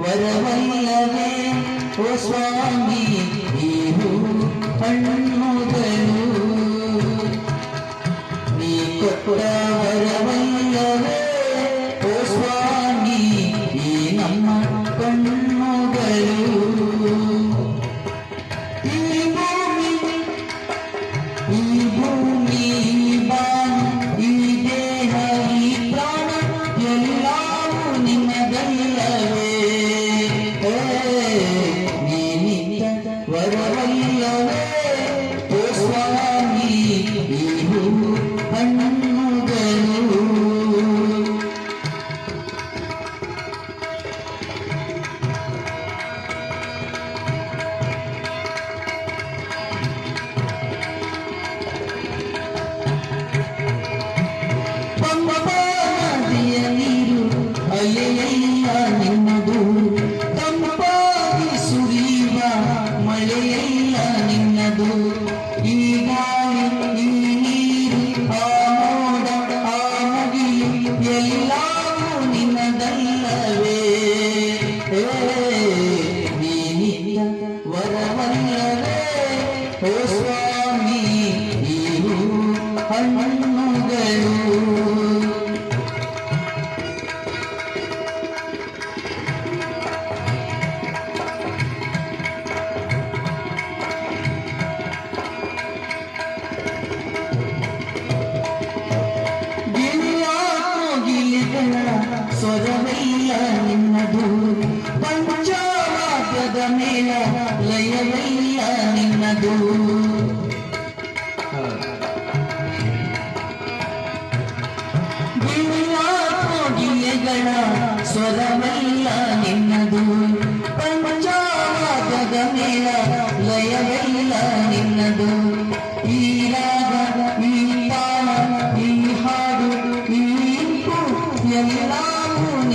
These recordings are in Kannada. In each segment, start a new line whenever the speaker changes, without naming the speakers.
ವರವಲ್ಲವೇ ಓ ಸ್ವಾಮಿ ನೀವು ಹಣ್ಣುಗಳು ನೀ ಕೊಟ್ಟ ವರವಲ್ಲವೇ ಸ್ವರವಿಲ್ಲ ನಿನ್ನದು. ಪಂಚವಾದ್ಯದ ಮೇಲ ಲಯವಯ್ಯ ನಿನ್ನದು. ಸ್ವರವೆಲ್ಲ ನಿನ್ನದು. ಪಂಚವಾದದ ಮೇಲ ಲಯವೆಲ್ಲ ನಿನ್ನದು. ಈ ರಾಗ, ಈ ತಾಳ ಈ ಹಾಡು, ಈ ಇಂಪು ಎಲ್ಲವೂ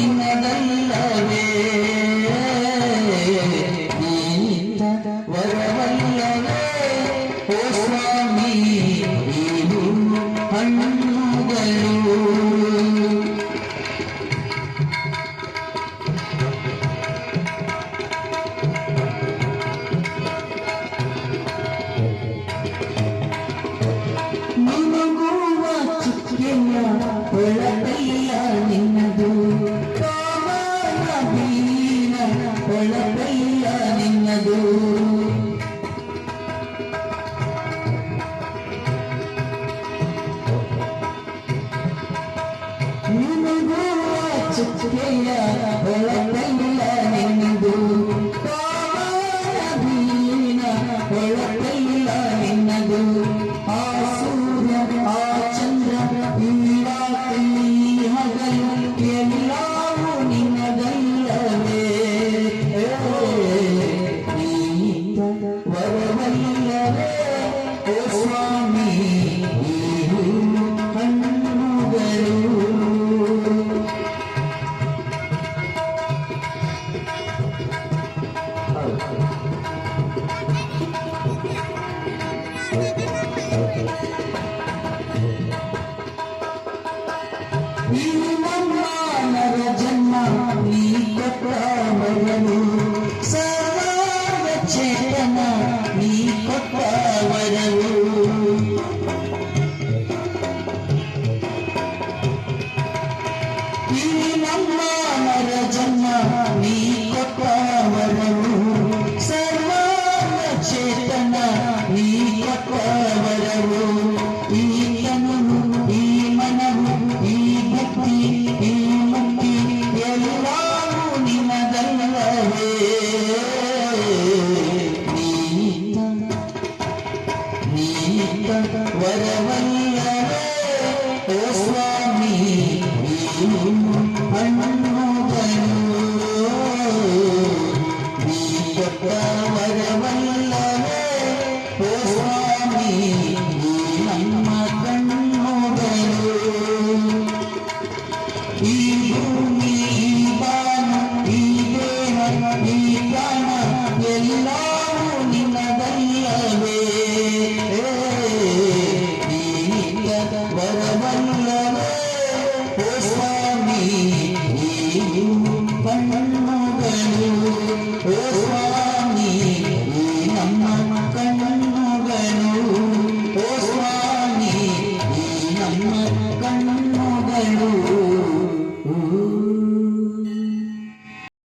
Chit chit chit chit chit chit chit నీ కొత్త వరవు